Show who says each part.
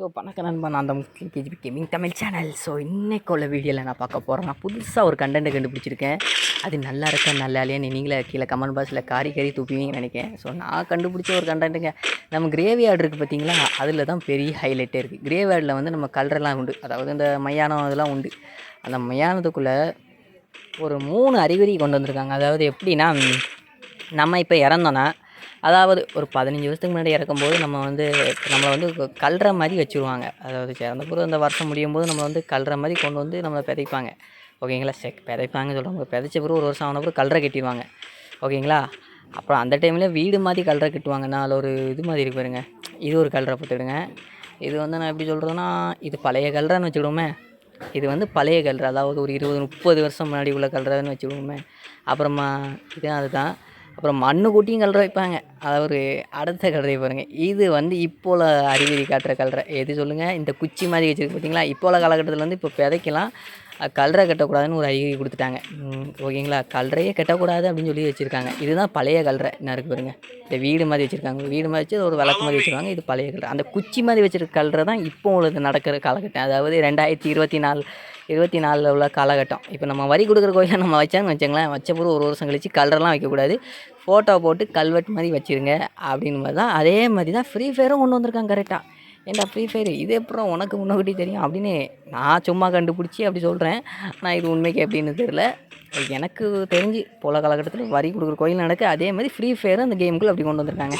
Speaker 1: So பணக்க நண்பன் நான் தான் KGB gaming Tamil channel. So இன்றைக்கு உள்ள வீடியோவில் நான் பார்க்க போகிறேன் நான் புதுசாக ஒரு கண்டென்ட் கண்டுபிடிச்சிருக்கேன். அது நல்லா இருக்கா நல்லா இல்லையான்னு நீங்களே கீழே கமெண்ட் பாக்ஸில் காரி கறி தூக்குவீங்கன்னு நினைக்கிறேன். ஸோ நான் கண்டுபிடிச்ச ஒரு கண்டென்ட்டுங்க நம்ம கிரேவி ஆர்டு இருக்குது பார்த்தீங்களா அதில் தான் பெரிய ஹைலைட்டே இருக்குது கிரேவி ஆர்டில் வந்து நம்ம கலரெல்லாம் உண்டு. அதாவது இந்த மயானம் அதெல்லாம் உண்டு. அந்த மயானத்துக்குள்ளே ஒரு மூணு அறிகுறி கொண்டு வந்திருக்காங்க. அதாவது எப்படின்னா நம்ம இப்போ இறந்தோன்னா அதாவது ஒரு பதினஞ்சு வருஷத்துக்கு முன்னாடி இறக்கும்போது நம்ம வந்து நம்மளை வந்து கல்ற மாதிரி வச்சுருவாங்க. அதாவது இறந்த பிறகு அந்த வருஷம் முடியும் போது நம்மளை வந்து கல்ற மாதிரி கொண்டு வந்து நம்மளை விதைப்பாங்க ஓகேங்களா? செக் பிதைப்பாங்க சொல்லுவாங்க. விதைச்ச பிறகு ஒரு வருஷம் ஆன பிறகு கல்ற கட்டிடுவாங்க. ஓகேங்களா? அப்புறம் அந்த டைமில் வீடு மாதிரி கல்ற கட்டுவாங்க. நாலு ஒரு இது மாதிரி இருக்கு பாருங்க. இது ஒரு கல்ற பார்த்துடுங்க இது வந்து நான் எப்படி சொல்கிறதுன்னா இது பழைய கல்றன்னு வச்சுக்கிடுவோமே. இது வந்து பழைய கல்ற. அதாவது ஒரு இருபது முப்பது வருஷம் முன்னாடி உள்ள கல்றன்னு வச்சுக்கிடுவோமே. அப்புறமா இது அதுதான். அப்புறம் மண்ணு கூட்டியும் கல்ற வைப்பாங்க. அதாவது ஒரு அடுத்த கல்றை பாருங்க. இது வந்து இப்போ உள்ள அறிகுறி காட்டுற கல்றை எது சொல்லுங்கள் இந்த குச்சி மாதிரி வச்சுருக்கு பார்த்தீங்களா? இப்போ உள்ள காலகட்டத்தில் வந்து இப்போ விதைக்கலாம் அஹ் கல்றை கட்டக்கூடாதுன்னு ஒரு அறிகுறி கொடுத்துட்டாங்க. ஓகேங்களா? கல்றையே கட்டக்கூடாது அப்படின்னு சொல்லி வச்சுருக்காங்க. இதுதான் பழைய கல்றை என்ன இருக்குது பாருங்க. இந்த வீடு மாதிரி வச்சுருக்காங்க. வீடு மாதிரி வச்சு ஒரு விளக்கு மாதிரி வச்சுருக்காங்க இது பழைய கல்றை அந்த குச்சி மாதிரி வச்சிருக்க கல்றை தான் இப்போ உள்ளது நடக்கிற காலகட்டம். அதாவது ரெண்டாயிரத்தி இருபத்தி நாலு இருபத்தி நாலில் உள்ள காலகட்டம். இப்போ நம்ம வரி கொடுக்குற கோயிலை நம்ம வச்சாங்கன்னு வச்சுங்களேன். வச்ச பிறகு ஒரு வருஷம் கழிச்சு கல்றெல்லாம் வைக்கக்கூடாது. ஃபோட்டோ போட்டு கல்வெட்டு மாதிரி வச்சுருங்க அப்படின்னு மாதிரி தான் அதே மாதிரி தான் ஃப்ரீ ஃபயரும் கொண்டு வந்திருக்காங்க கரெக்டாக ஏன்டா ஃப்ரீ ஃபயர் இது அப்புறம் உனக்கு முன்னாடி தெரியும் அப்படின்னு நான் சும்மா கண்டுபிடிச்சி அப்படி சொல்கிறேன் நான் இது உண்மைக்கு அப்படின்னு தெரில எனக்கு தெரிஞ்சு போல காலகட்டத்தில் வரி கொடுக்குற கோயில் நடக்கு. அதே மாதிரி ஃப்ரீ ஃபயரும் அந்த கேமுக்குள்ளே அப்படி கொண்டு வந்திருக்காங்க.